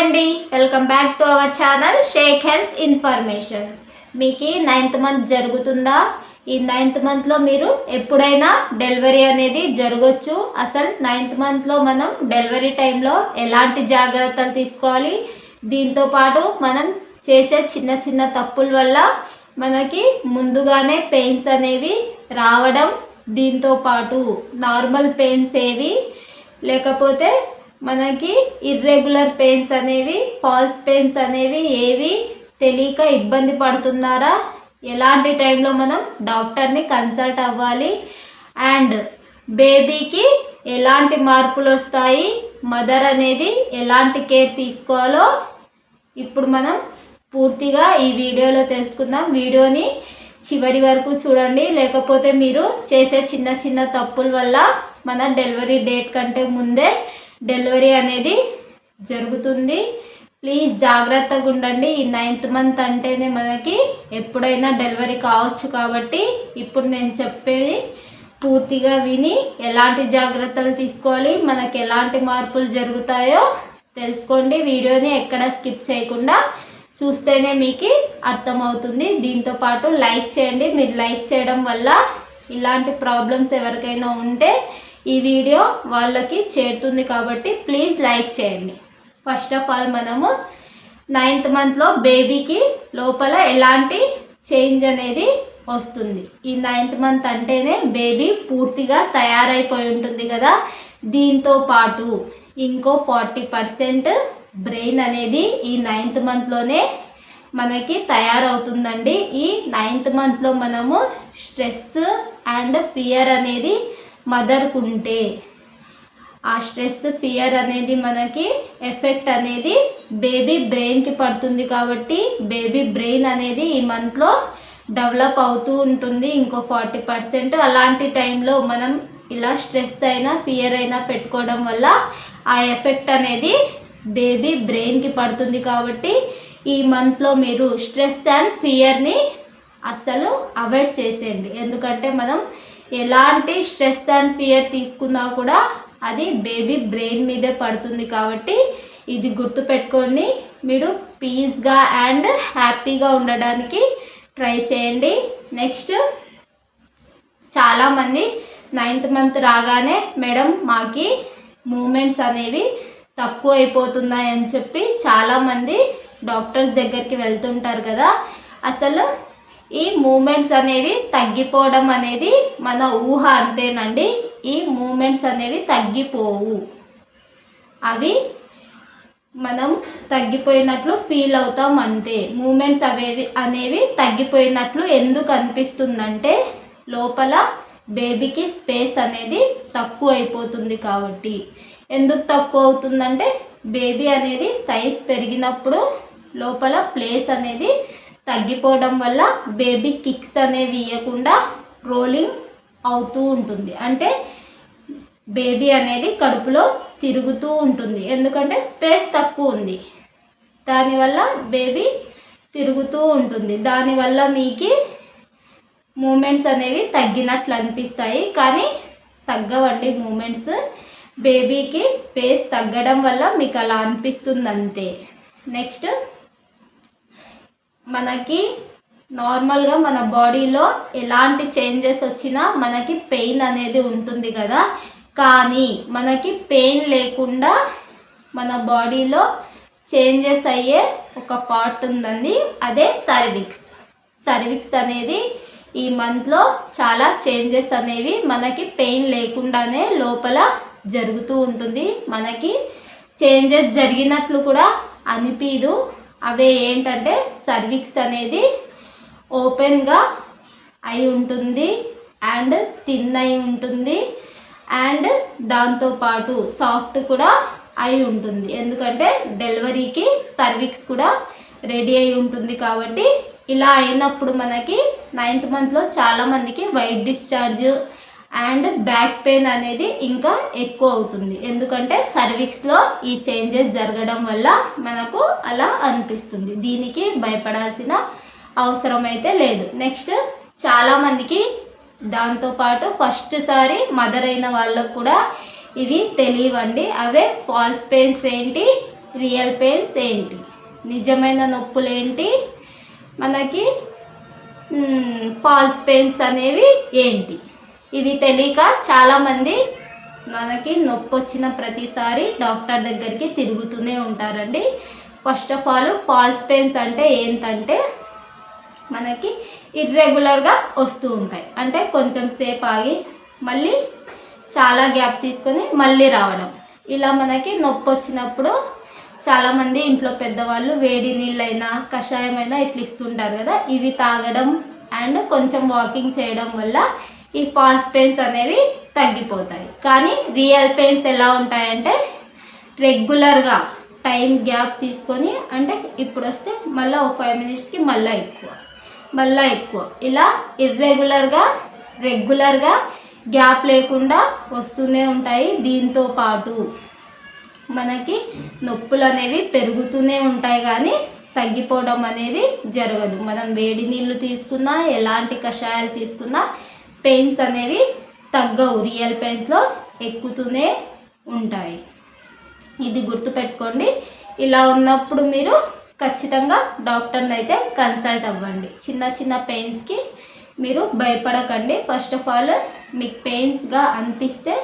అండి. Welcome back to our channel Shaik health informations మీకు ninth month జరుగుతుందా? ఈ నైన్త్ మంత్లో మీరు ఎప్పుడైనా డెలివరీ అనేది జరగచ్చు. అసలు నైన్త్ మంత్లో మనం డెలివరీ టైంలో ఎలాంటి జాగ్రత్తలు తీసుకోవాలి? దీంతో పాటు మనం చేసే చిన్న చిన్న తప్పుల వల్ల మనకి ముందుగానే పెయిన్స్ అనేవి రావడం దీంతో పాటు నార్మల్ పెయిన్స్ ఏవి లేకపోతే మనకి ఇర్రెగ్యులర్ పెయిన్స్ అనేవి ఫాల్స్ పెయిన్స్ అనేవి ఏవి తెలియక ఇబ్బంది పడుతున్నారా? ఎలాంటి టైంలో మనం డాక్టర్ని కన్సల్ట్ అవ్వాలి? అండ్ బేబీకి ఎలాంటి మార్పులు వస్తాయి? మదర్ అనేది ఎలాంటి కేర్ తీసుకోవాలో ఇప్పుడు మనం పూర్తిగా ఈ వీడియోలో తెలుసుకుందాం. వీడియోని చివరి వరకు చూడండి. లేకపోతే మీరు చేసే చిన్న చిన్న తప్పుల వల్ల మన డెలివరీ డేట్ కంటే ముందే డెలివరీ అనేది జరుగుతుంది. ప్లీజ్ జాగ్రత్తగా ఉండండి. ఈ నైన్త్ మంత్ అంటేనే మనకి ఎప్పుడైనా డెలివరీ కావచ్చు కాబట్టి ఇప్పుడు నేను చెప్పేది పూర్తిగా విని ఎలాంటి జాగ్రత్తలు తీసుకోవాలి మనకి ఎలాంటి మార్పులు జరుగుతాయో తెలుసుకోండి. వీడియోని ఎక్కడ స్కిప్ చేయకుండా చూస్తేనే మీకు అర్థమవుతుంది. దీంతో పాటు లైక్ చేయండి. మీరు లైక్ చేయడం వల్ల ఇలాంటి ప్రాబ్లమ్స్ ఎవరికైనా ఉంటే ఈ వీడియో వాళ్ళకి చేరుతుంది కాబట్టి ప్లీజ్ లైక్ చేయండి. ఫస్ట్ ఆఫ్ ఆల్ మనము నైన్త్ మంత్లో బేబీకి లోపల ఎలాంటి చేంజ్ అనేది వస్తుంది. ఈ నైన్త్ మంత్ అంటేనే బేబీ పూర్తిగా తయారైపోయి ఉంటుంది కదా. దీంతో పాటు ఇంకో ఫార్టీ పర్సెంట్ బ్రెయిన్ అనేది ఈ నైన్త్ మంత్లోనే మనకి తయారవుతుందండి. ఈ నైన్త్ మంత్లో మనము స్ట్రెస్ అండ్ ఫియర్ అనేది మదర్కు ఉంటే ఆ స్ట్రెస్ ఫియర్ అనేది మనకి ఎఫెక్ట్ అనేది బేబీ బ్రెయిన్కి పడుతుంది కాబట్టి బేబీ బ్రెయిన్ అనేది ఈ మంత్లో డెవలప్ అవుతూ ఉంటుంది ఇంకో ఫార్టీ పర్సెంట్. అలాంటి టైంలో మనం ఇలా స్ట్రెస్ అయినా ఫియర్ అయినా పెట్టుకోవడం వల్ల ఆ ఎఫెక్ట్ అనేది బేబీ బ్రెయిన్కి పడుతుంది కాబట్టి ఈ మంత్లో మీరు స్ట్రెస్ అండ్ ఫియర్ని అస్సలు అవాయిడ్ చేసేయండి. ఎందుకంటే మనం ఎలాంటి స్ట్రెస్ అండ్ ఫియర్ తీసుకున్నా కూడా అది బేబీ బ్రెయిన్ మీదే పడుతుంది కాబట్టి ఇది గుర్తుపెట్టుకోండి. మీరు పీస్గా అండ్ హ్యాపీగా ఉండడానికి ట్రై చేయండి. నెక్స్ట్ చాలామంది నైన్త్ మంత్ రాగానే మేడం మాకి మూమెంట్స్ అనేవి తక్కువ అయిపోతున్నాయని చెప్పి చాలామంది డాక్టర్స్ దగ్గరికి వెళ్తుంటారు కదా. అసలు ఈ మూమెంట్స్ అనేవి తగ్గిపోవడం అనేది మన ఊహ అంతేనండి. ఈ మూమెంట్స్ అనేవి తగ్గిపోవు. అవి మనం తగ్గిపోయినట్లు ఫీల్ అవుతాం అంతే. మూమెంట్స్ అవేవి అనేవి తగ్గిపోయినట్లు ఎందుకు అనిపిస్తుందంటే లోపల బేబీకి స్పేస్ అనేది తక్కువ అయిపోతుంది కాబట్టి. ఎందుకు తక్కువ అవుతుందంటే బేబీ అనేది సైజ్ పెరిగినప్పుడు లోపల ప్లేస్ అనేది తగ్గిపోవడం వల్ల బేబీ కిక్స్ అనేవి ఇవ్వకుండా రోలింగ్ అవుతూ ఉంటుంది. అంటే బేబీ అనేది కడుపులో తిరుగుతూ ఉంటుంది. ఎందుకంటే స్పేస్ తక్కువ ఉంది. దానివల్ల బేబీ తిరుగుతూ ఉంటుంది. దానివల్ల మీకు మూమెంట్స్ అనేవి తగ్గినట్లు అనిపిస్తాయి. కానీ తగ్గవండి మూమెంట్స్. బేబీకి స్పేస్ తగ్గడం వల్ల మీకు అలా అనిపిస్తుంది అంతే నెక్స్ట్ మనకి నార్మల్గా మన బాడీలో ఎలాంటి చేంజెస్ వచ్చినా మనకి పెయిన్ అనేది ఉంటుంది కదా. కానీ మనకి పెయిన్ లేకుండా మన బాడీలో చేంజెస్ అయ్యే ఒక పార్ట్ ఉందండి అదే సర్విక్స్. సర్విక్స్ అనేది ఈ మంత్లో చాలా చేంజెస్ అనేవి మనకి పెయిన్ లేకుండానే లోపల జరుగుతూ ఉంటుంది. మనకి చేంజెస్ జరిగినట్లు కూడా అనిపించదు అవే ఏంటంటే సర్విక్స్ అనేది ఓపెన్గా అయి ఉంటుంది అండ్ థిన్ అయి ఉంటుంది అండ్ దాంతోపాటు సాఫ్ట్ కూడా అయి ఉంటుంది. ఎందుకంటే డెలివరీకి సర్విక్స్ కూడా రెడీ అయి ఉంటుంది కాబట్టి ఇలా అయినప్పుడు మనకి నైన్త్ మంత్లో చాలామందికి white discharge and back pain అనేది ఇంకా ఎక్కువ అవుతుంది. ఎందుకంటే సర్విక్స్లో ఈ చేంజెస్ జరగడం వల్ల మనకు అలా అనిపిస్తుంది. దీనికి భయపడాల్సిన అవసరం అయితే లేదు. నెక్స్ట్ చాలామందికి దాంతోపాటు ఫస్ట్ సారి మదర్ అయిన వాళ్ళకు కూడా ఇవి తెలియవండి. అవే ఫాల్స్ పెయిన్స్ ఏంటి? రియల్ పెయిన్స్ ఏంటి? నిజమైన నొప్పులేంటి మనకి ఫాల్స్ పెయిన్స్ అనేవి ఏంటి? ఇవి తెలియక చాలామంది మనకి నొప్పి వచ్చిన ప్రతిసారి డాక్టర్ దగ్గరికి తిరుగుతూనే ఉంటారండి. First of all false pains అంటే ఏంటంటే మనకి ఇర్రెగ్యులర్గా వస్తూ ఉంటాయి. అంటే కొంచెం సేపు ఆగి మళ్ళీ చాలా గ్యాప్ తీసుకొని మళ్ళీ రావడం. ఇలా మనకి నొప్పి వచ్చినప్పుడు చాలామంది ఇంట్లో పెద్దవాళ్ళు వేడి నీళ్ళైనా కషాయమైనా ఇట్లా ఇస్తుంటారు కదా ఇవి తాగడం అండ్ కొంచెం వాకింగ్ చేయడం వల్ల ఈ ఫాల్స్ పెయిన్స్ అనేవి తగ్గిపోతాయి. కానీ రియల్ పెయిన్స్ ఎలా ఉంటాయంటే రెగ్యులర్గా టైం గ్యాప్ తీసుకొని అంటే ఇప్పుడు వస్తే మళ్ళీ ఒక ఫైవ్ మినిట్స్కి మళ్ళీ ఎక్కువ మళ్ళీ ఎక్కువ. ఇలా ఇర్రెగ్యులర్గా రెగ్యులర్గా గ్యాప్ లేకుండా వస్తూనే ఉంటాయి. దీంతో పాటు మనకి నొప్పులు అనేవి పెరుగుతూనే ఉంటాయి కానీ తగ్గిపోవడం అనేది జరగదు. మనం వేడి నీళ్ళు తీసుకున్నా ఎలాంటి కషాయాలు తీసుకున్నా పెయిన్స్ అనేవి తగ్గవు. రియల్ పెయిన్స్లో ఎక్కుతూనే ఉంటాయి. ఇది గుర్తుపెట్టుకోండి. ఇలా ఉన్నప్పుడు మీరు ఖచ్చితంగా డాక్టర్ని అయితే కన్సల్ట్ అవ్వండి. చిన్న చిన్న పెయిన్స్కి మీరు భయపడకండి. ఫస్ట్ ఆఫ్ ఆల్ మీకు పెయిన్స్గా అనిపిస్తే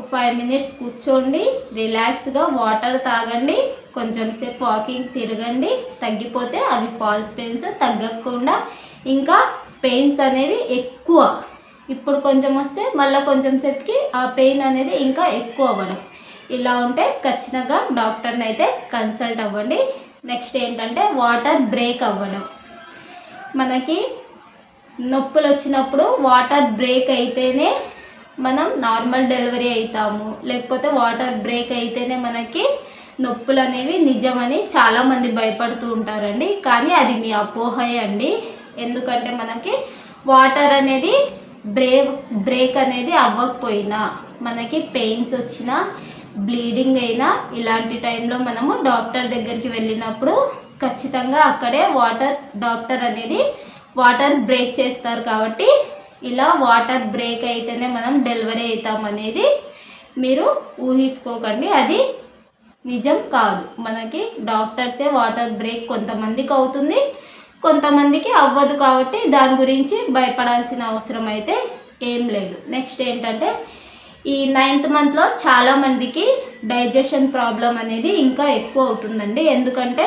ఫైవ్ మినిట్స్ కూర్చోండి. రిలాక్స్గా వాటర్ తాగండి. కొంచెం సేపు వాకింగ్ తిరగండి. తగ్గిపోతే అవి ఫాల్స్ పెయిన్స్ తగ్గకుండా ఇంకా పెయిన్స్ అనేవి ఎక్కువ. ఇప్పుడు కొంచెం వస్తే మళ్ళీ కొంచెం సేపుకి ఆ పెయిన్ అనేది ఇంకా ఎక్కువ అవ్వడం. ఇలా ఉంటే ఖచ్చితంగా డాక్టర్ని అయితే కన్సల్ట్ అవ్వండి. నెక్స్ట్ ఏంటంటే వాటర్ బ్రేక్ అవ్వడం. మనకి నొప్పులు వచ్చినప్పుడు వాటర్ బ్రేక్ అయితేనే మనం నార్మల్ డెలివరీ అవుతాము లేకపోతే వాటర్ బ్రేక్ అయితేనే మనకి నొప్పులు అనేవి నిజమని చాలామంది భయపడుతూ ఉంటారండి. కానీ అది మీ అపోహయే అండి. ఎందుకంటే మనకి వాటర్ అనేది బ్రే బ్రేక్ అనేది అవ్వకపోయినా మనకి పెయిన్స్ వచ్చినా బ్లీడింగ్ అయినా ఇలాంటి టైంలో మనము డాక్టర్ దగ్గరికి వెళ్ళినప్పుడు ఖచ్చితంగా అక్కడే వాటర్ డాక్టర్ అనేది వాటర్ బ్రేక్ చేస్తారు కాబట్టి ఇలా వాటర్ బ్రేక్ అయితేనే మనం డెలివరీ అవుతాం అనేది మీరు ఊహించుకోకండి. అది నిజం కాదు. మనకి డాక్టర్సే వాటర్ బ్రేక్ కొంతమందికి అవుతుంది. కొంతమందికి అవ్వదు కాబట్టి దాని గురించి భయపడాల్సిన అవసరం అయితే ఏం లేదు. నెక్స్ట్ ఏంటంటే ఈ నైన్త్ మంత్లో చాలామందికి డైజెషన్ ప్రాబ్లం అనేది ఇంకా ఎక్కువ అవుతుందండి. ఎందుకంటే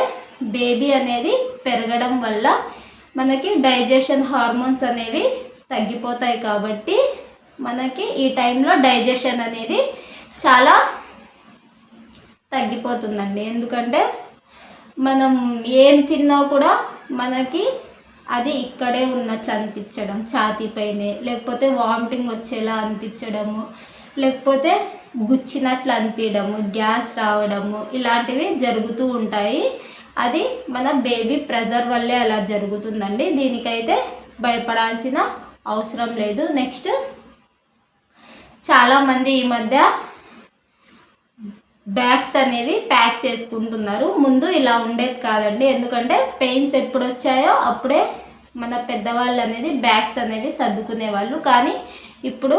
బేబీ అనేది పెరగడం వల్ల మనకి డైజెషన్ హార్మోన్స్ అనేవి తగ్గిపోతాయి కాబట్టి మనకి ఈ టైంలో డైజెషన్ అనేది చాలా తగ్గిపోతుందండి. ఎందుకంటే మనం ఏం తిన్నా కూడా మనకి అది ఇక్కడే ఉన్నట్లు అనిపించడం ఛాతీ పైనే. లేకపోతే వామిటింగ్ వచ్చేలా అనిపించడము. లేకపోతే గుచ్చినట్లు అనిపించడము గ్యాస్ రావడము. ఇలాంటివి జరుగుతూ ఉంటాయి. అది మన బేబీ ప్రెజర్ వల్లే అలా జరుగుతుందండి. దీనికైతే భయపడాల్సిన అవసరం లేదు. నెక్స్ట్ చాలామంది ఈ మధ్య బ్యాగ్స్ అనేవి ప్యాక్ చేసుకుంటున్నారు. ముందు ఇలా ఉండేది కాదండి. ఎందుకంటే పెయిన్స్ ఎప్పుడు వచ్చాయో అప్పుడే మన పెద్దవాళ్ళు అనేది బ్యాగ్స్ అనేవి సర్దుకునే వాళ్ళు. కానీ ఇప్పుడు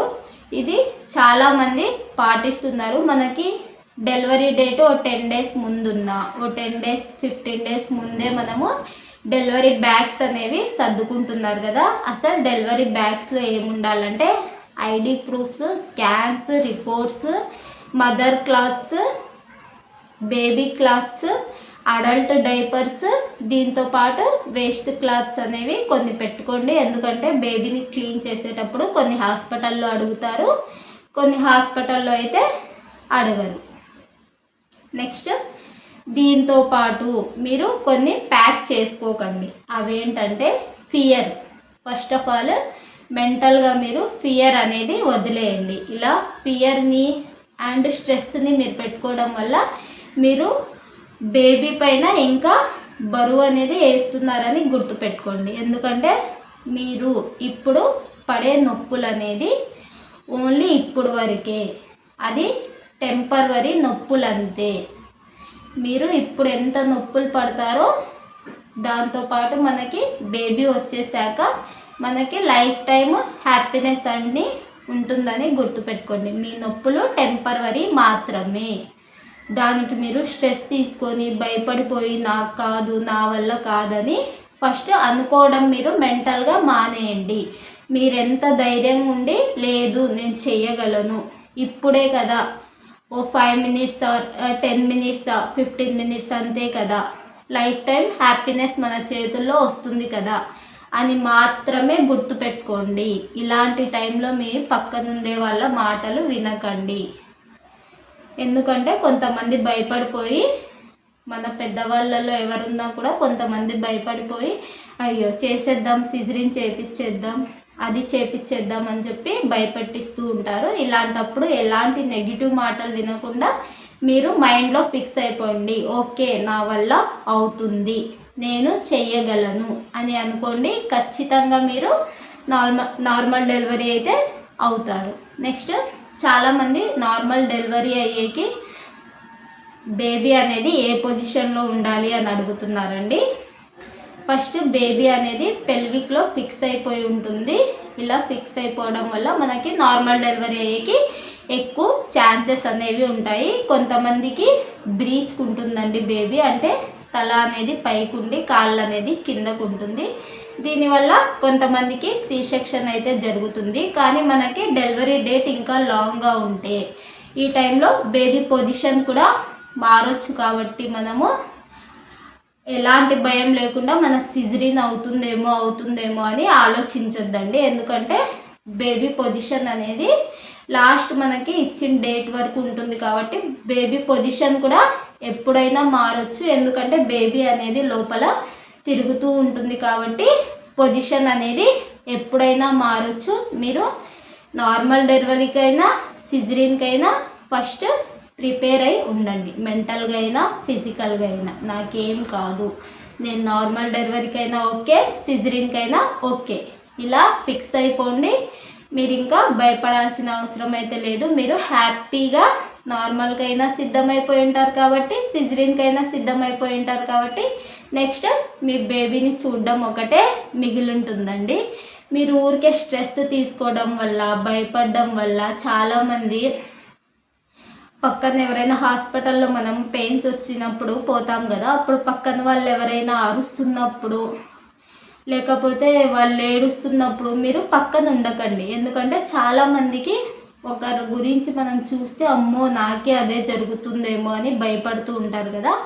ఇది చాలామంది పాటిస్తున్నారు. మనకి డెలివరీ డేట్ ఓ టెన్ డేస్ ముందున్నా ఓ టెన్ డేస్ ఫిఫ్టీన్ డేస్ ముందే మనము డెలివరీ బ్యాగ్స్ అనేవి సర్దుకుంటున్నారు కదా. అసలు డెలివరీ బ్యాగ్స్లో ఏముండాలంటే ID proofs scans reports mother clothes baby clothes adult diapers దీంతో పాటు వేస్ట్ క్లాత్స్ అనేవి కొన్ని పెట్టుకోండి. ఎందుకంటే బేబీని క్లీన్ చేసేటప్పుడు కొన్ని హాస్పిటల్లో అడుగుతారు. కొన్ని హాస్పిటల్లో అయితే అడగరు. నెక్స్ట్ దీంతో పాటు మీరు కొన్ని ప్యాక్ చేసుకోకండి. అవేంటంటే ఫియర్. ఫస్ట్ ఆఫ్ ఆల్ మెంటల్గా మీరు ఫియర్ అనేది వదిలేయండి. ఇలా ఫియర్ని అండ్ స్ట్రెస్ని మీరు పెట్టుకోవడం వల్ల మీరు బేబీ పైన ఇంకా బరువు అనేది వేస్తున్నారని గుర్తుపెట్టుకోండి ఎందుకంటే మీరు ఇప్పుడు పడే నొప్పులు అనేది ఓన్లీ ఇప్పుడు వరకే. అది టెంపరవరీ నొప్పులు అంతే. మీరు ఇప్పుడు ఎంత నొప్పులు పడతారో దాంతోపాటు మనకి బేబీ వచ్చేసాక మనకి లైఫ్ టైం హ్యాపీనెస్ అన్నీ ఉంటుందని గుర్తుపెట్టుకోండి. మీ నొప్పులు టెంపరవరీ మాత్రమే. దానికి మీరు స్ట్రెస్ తీసుకొని భయపడిపోయి నాకు కాదు నా వల్ల కాదని ఫస్ట్ అనుకోవడం మీరు మెంటల్గా మానేయండి. మీరెంత ధైర్యం ఉండి లేదు నేను చేయగలను ఇప్పుడే కదా. ఓ five minutes or ten minutes fifteen minutes అంతే కదా. లైఫ్ టైం హ్యాపీనెస్ మన చేతుల్లో వస్తుంది కదా. అని మాత్రమే గుర్తుపెట్టుకోండి. ఇలాంటి టైంలో మీ పక్కనుండే వాళ్ళ మాటలు వినకండి. ఎందుకంటే కొంతమంది భయపడిపోయి మన పెద్దవాళ్ళలో ఎవరున్నా కూడా కొంతమంది భయపడిపోయి అయ్యో చేసేద్దాం సిజరిన్ చేపించేద్దాం అది చేపించేద్దాం అని చెప్పి భయపెట్టిస్తూ ఉంటారు. ఇలాంటప్పుడు ఎలాంటి నెగిటివ్ మాటలు వినకుండా మీరు మైండ్లో ఫిక్స్ అయిపోండి. ఓకే నా వల్ల అవుతుంది. నేను చెయ్యగలను అని అనుకోండి ఖచ్చితంగా మీరు నార్మల్ నార్మల్ డెలివరీ అయితే అవుతారు. నెక్స్ట్ చాలామంది నార్మల్ డెలివరీ అయ్యేకి బేబీ అనేది ఏ పొజిషన్లో ఉండాలి అని అడుగుతున్నారండి. ఫస్ట్ బేబీ అనేది పెల్విక్లో ఫిక్స్ అయిపోయి ఉంటుంది. ఇలా ఫిక్స్ అయిపోవడం వల్ల మనకి నార్మల్ డెలివరీ అయ్యేకి ఎక్కువ ఛాన్సెస్ అనేవి ఉంటాయి. కొంతమందికి బ్రీచ్ ఉంటుందండి బేబీ అంటే తల అనేది పైకుండి కాళ్ళు అనేది కిందకు ఉంటుంది దీనివల్ల కొంతమందికి సి సెక్షన్ అయితే జరుగుతుంది. కానీ మనకి డెలివరీ డేట్ ఇంకా లాంగ్గా ఉంటే ఈ టైంలో బేబీ పొజిషన్ కూడా మారొచ్చు కాబట్టి మనము ఎలాంటి భయం లేకుండా మనకు సిజరిన్ అవుతుందేమో అవుతుందేమో అని ఆలోచించొద్దండి. ఎందుకంటే బేబీ పొజిషన్ అనేది లాస్ట్ మనకి ఇచ్చిన డేట్ వరకు ఉంటుంది కాబట్టి బేబీ పొజిషన్ కూడా ఎప్పుడైనా మారచ్చు. ఎందుకంటే బేబీ అనేది లోపల తిరుగుతూ ఉంటుంది కాబట్టి పొజిషన్ అనేది ఎప్పుడైనా మారచ్చు. మీరు నార్మల్ డెలివరీకైనా సిజరీన్కైనా ఫస్ట్ ప్రిపేర్ అయి ఉండండి. మెంటల్గా అయినా ఫిజికల్గా అయినా. నాకేం కాదు. నేను నార్మల్ డెలివరీకి అయినా ఓకే సిజరీన్కైనా ఓకే. ఇలా ఫిక్స్ అయిపోండి. మీరు ఇంకా భయపడాల్సిన అవసరం అయితే లేదు. మీరు హ్యాపీగా నార్మల్కైనా సిద్ధమైపోయి ఉంటారు కాబట్టి సిజరీన్కైనా సిద్ధమైపోయి ఉంటారు కాబట్టి నెక్స్ట్ మీ బేబీని చూడడం ఒకటే మిగిలింటుందండి. మీరు ఊరికే స్ట్రెస్ తీసుకోవడం వల్ల భయపడడం వల్ల చాలామంది పక్కన ఎవరైనా హాస్పిటల్లో మనం పెయిన్స్ వచ్చినప్పుడు పోతాం కదా అప్పుడు పక్కన వాళ్ళు ఎవరైనా అరుస్తున్నప్పుడు లేకపోతే వాళ్ళు ఏడుస్తున్నప్పుడు మీరు పక్కన ఉండకండి ఎందుకంటే చాలామందికి ఒకరి గురించి మనం చూస్తే అమ్మో నాకే అదే జరుగుతుందేమో అని భయపడుతూ ఉంటారు కదా.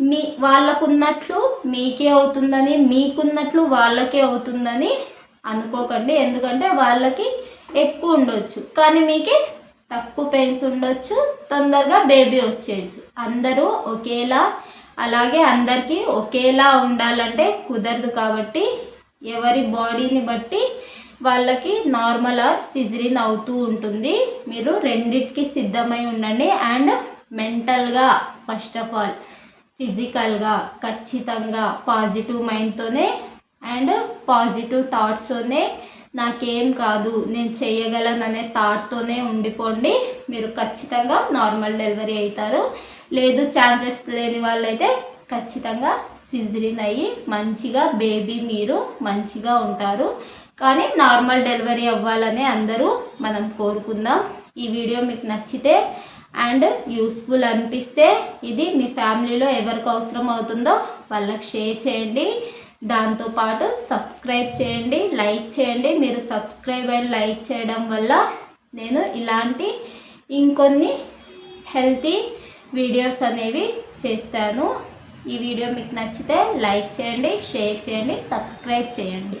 మీ వాళ్ళకున్నట్లు మీకే అవుతుందని మీకున్నట్లు వాళ్ళకే అవుతుందని అనుకోకండి. ఎందుకంటే వాళ్ళకి ఎక్కువ ఉండొచ్చు. కానీ మీకే తక్కువ పెయిన్స్ ఉండొచ్చు తొందరగా బేబీ వచ్చేయచ్చు. అందరూ ఒకేలా అలాగే అందరికీ ఒకేలా ఉండాలంటే కుదరదు కాబట్టి ఎవరి బాడీని బట్టి వాళ్ళకి నార్మల్ ఆర్ సిజరిన్ అవుతూ ఉంటుంది. మీరు రెండిటికి సిద్ధమై ఉండండి. అండ్ మెంటల్గా ఫస్ట్ ఆఫ్ ఆల్ ఫిజికల్గా ఖచ్చితంగా పాజిటివ్ మైండ్తోనే అండ్ పాజిటివ్ థాట్స్తోనే నాకేం కాదు నేను చేయగలను అనే థాట్తోనే ఉండిపోండి. మీరు ఖచ్చితంగా నార్మల్ డెలివరీ అవుతారు. లేదు ఛాన్సెస్ లేని వాళ్ళైతే ఖచ్చితంగా సిజరిన్ అయ్యి మంచిగా బేబీ మీరు మంచిగా ఉంటారు. కానీ నార్మల్ డెలివరీ అవ్వాలని అందరూ మనం కోరుకుందాం. ఈ వీడియో మీకు నచ్చితే అండ్ యూస్ఫుల్ అనిపిస్తే ఇది మీ ఫ్యామిలీలో ఎవరికి అవసరం అవుతుందో వాళ్ళకి షేర్ చేయండి. దాంతోపాటు సబ్స్క్రైబ్ చేయండి లైక్ చేయండి. మీరు సబ్స్క్రైబ్ అండ్ లైక్ చేయడం వల్ల నేను ఇలాంటి ఇంకొన్ని హెల్తీ వీడియోస్ అనేవి చేస్తాను. ఈ వీడియో మీకు నచ్చితే లైక్ చేయండి షేర్ చేయండి సబ్స్క్రైబ్ చేయండి.